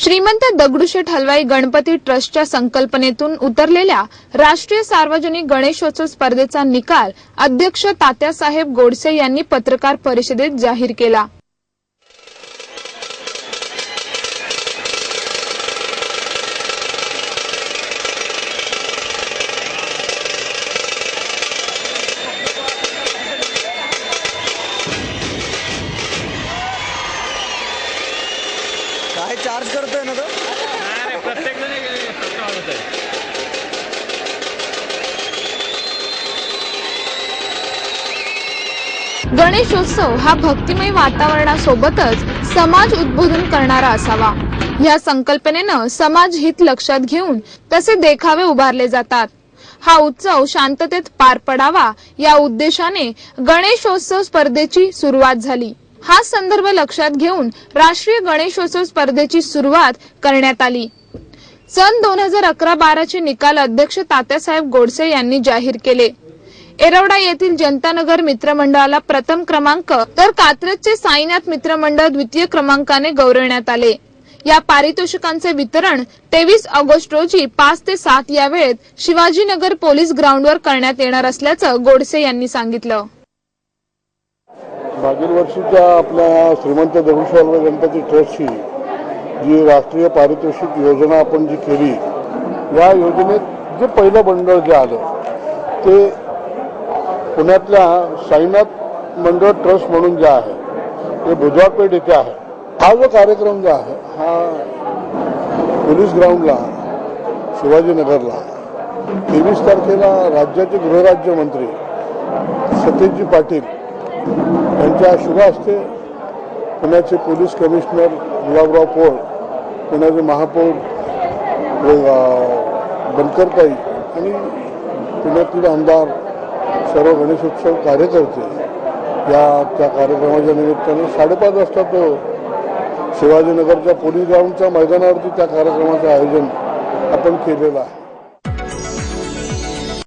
श्रीमंत दगडूशेठ हलवाई गणपती ट्रस्टच्या संकल्पनेतून उतरलेल्या राष्ट्रीय सार्वजनिक गणेशोत्सव स्पर्धेचा निकाल अध्यक्ष तात्यासाहेब गोडसे यांनी पत्रकार परिषदेत जाहीर केला. काय चार्ज करतोय ना तो? अरे प्रत्येक जण गणेशोत्सव हा भक्तिमय वातावरणासोबतच समाज उद्बोधन करणारा असावा. या संकल्पनेनं समाज हित लक्षात घेऊन तसे देखावे उभारले जातात. हा उत्सव शांततेत पार पडावा या उद्देशाने गणेशोत्सव स्पर्धेची सुरुवात झाली. हा संदर्भ लक्षात घेऊन राष्ट्रीय गणेशोत्सव स्पर्धेची सुरुवात करण्यात आली. सन दोन हजार अकरा बाराचे निकाल अध्यक्ष तात्यासाहेब गोडसे यांनी जाहीर केले. एरवडा येथील जनतानगर मित्रमंडळाला प्रथम क्रमांक तर कात्रजचे साईनाथ मित्रमंडळ द्वितीय क्रमांकाने गौरवण्यात आले. या पारितोषिकांचे वितरण तेवीस ऑगस्ट रोजी पाच ते सात या वेळेत शिवाजीनगर पोलीस ग्राउंडवर करण्यात येणार असल्याचं गोडसे यांनी सांगितलं. मागील वर्षीच्या आपल्या श्रीमंत दगडूशेठ गणपती ट्रस्टची जी राष्ट्रीय पारितोषिक योजना आपण जी केली या योजनेत जे पहिलं मंडळ जे आलं ते पुण्यातल्या साईनाथ मंडळ ट्रस्ट म्हणून जे आहे ते बुधवारपेठ इथे आहे. हा जो कार्यक्रम जो आहे हा पोलीस ग्राउंडला शिवाजीनगरला तेवीस तारखेला राज्याचे गृहराज्यमंत्री सतीशजी पाटील यांच्या शुभ असते पुण्याचे पोलीस कमिशनर गुलाबराव पोळ पुण्याचे महापौर बनकरताई आणि पुण्यातील आमदार सर्व गणेशोत्सव कार्यकर्ते या त्या कार्यक्रमाच्या निमित्ताने साडेपाच वाजता तो शिवाजीनगरच्या पोलीस ग्राउंडच्या मैदानावरती त्या कार्यक्रमाचं आयोजन आपण केलेलं आहे.